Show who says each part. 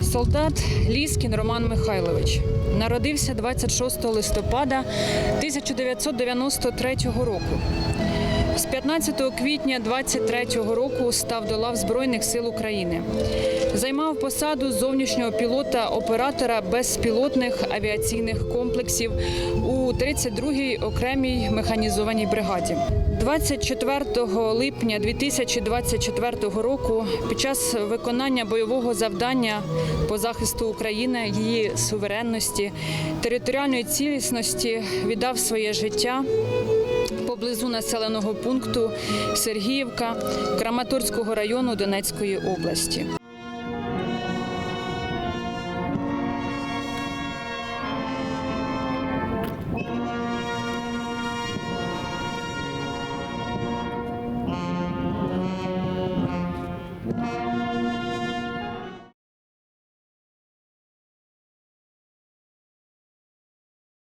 Speaker 1: Солдат Ліскін Роман Михайлович народився 26 листопада 1993 року. З 15 квітня 23 року став до лав Збройних сил України. Займав посаду зовнішнього пілота оператора безпілотних авіаційних комплексів у 32-й окремій механізованій бригаді. 24 липня 2024 року під час виконання бойового завдання по захисту України, її суверенності, територіальної цілісності віддав своє життя поблизу населеного пункту Сергіївка Краматорського району Донецької області.